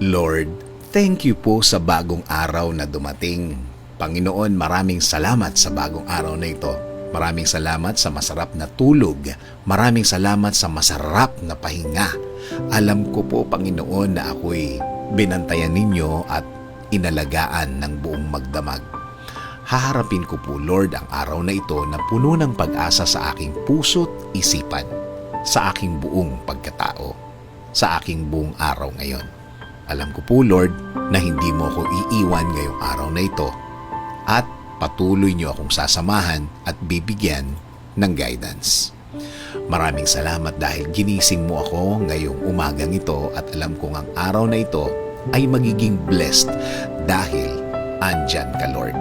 Lord, thank you po sa bagong araw na dumating. Panginoon, maraming salamat sa bagong araw na ito. Maraming salamat sa masarap na tulog. Maraming salamat sa masarap na pahinga. Alam ko po, Panginoon, na ako'y binantayan ninyo at inalagaan ng buong magdamag. Haharapin ko po, Lord, ang araw na ito na puno ng pag-asa sa aking puso't isipan, sa aking buong pagkatao, sa aking buong araw ngayon. Alam ko po, Lord, na hindi mo ako iiwan ngayong araw na ito at patuloy niyo akong sasamahan at bibigyan ng guidance. Maraming salamat dahil ginising mo ako ngayong umagang ito at alam kong ang araw na ito ay magiging blessed dahil andyan ka, Lord.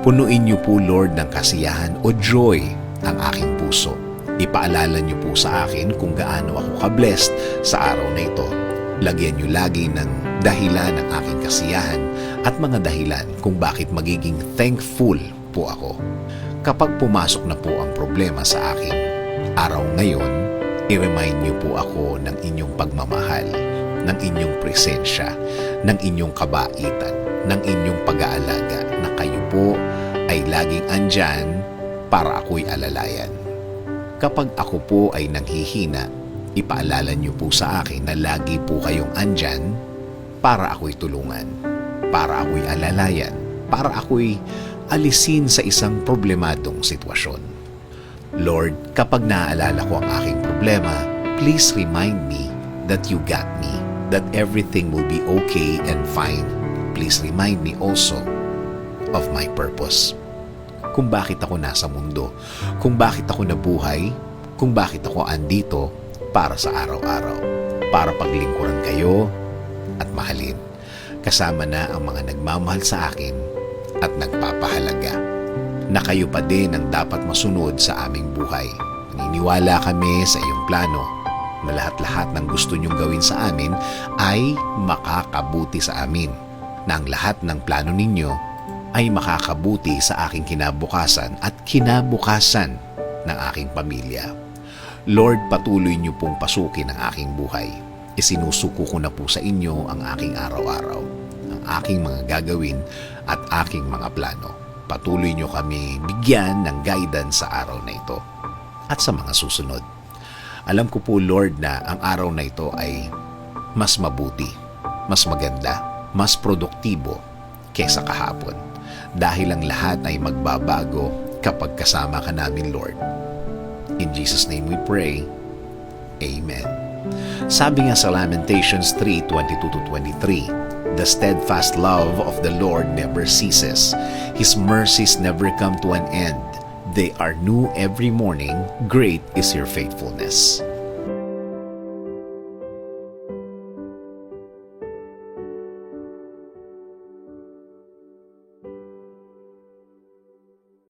Punuin niyo po, Lord, ng kasiyahan o joy ang aking puso. Ipaalala niyo po sa akin kung gaano ako ka-blessed sa araw na ito. Lagyan niyo lagi ng dahilan ng aking kasiyahan at mga dahilan kung bakit magiging thankful po ako. Kapag pumasok na po ang problema sa aking araw ngayon, i-remind niyo po ako ng inyong pagmamahal, ng inyong presensya, ng inyong kabaitan, ng inyong pag-aalaga na kayo po ay laging andyan para ako'y alalayan. Kapag ako po ay nanghihina, ipaalala niyo po sa akin na lagi po kayong andyan para ako'y tulungan, para ako'y alalayan, para ako'y alisin sa isang problemadong sitwasyon. Lord, kapag naaalala ko ang aking problema, please remind me that you got me, that everything will be okay and fine. Please remind me also of my purpose. Kung bakit ako nasa mundo, kung bakit ako nabuhay, kung bakit ako andito para sa araw-araw, para paglingkuran kayo at mahalin. Kasama na ang mga nagmamahal sa akin at nagpapahalaga na kayo pa din ang dapat masunod sa aming buhay. Naniniwala kami sa iyong plano na lahat-lahat ng gusto niyong gawin sa amin ay makakabuti sa amin. Na ang lahat ng plano ninyo ay makakabuti sa aking kinabukasan at kinabukasan ng aking pamilya. Lord, patuloy niyo pong pasukin ang aking buhay. Isinusuko ko na po sa inyo ang aking araw-araw, ang aking mga gagawin at aking mga plano. Patuloy niyo kami bigyan ng guidance sa araw na ito at sa mga susunod. Alam ko po, Lord, na ang araw na ito ay mas mabuti, mas maganda, mas produktibo kesa kahapon. Dahil ang lahat ay magbabago kapag kasama ka namin, Lord. In Jesus' name we pray. Amen. Sabi nga sa Lamentations 3:22-23, The steadfast love of the Lord never ceases. His mercies never come to an end. They are new every morning. Great is your faithfulness.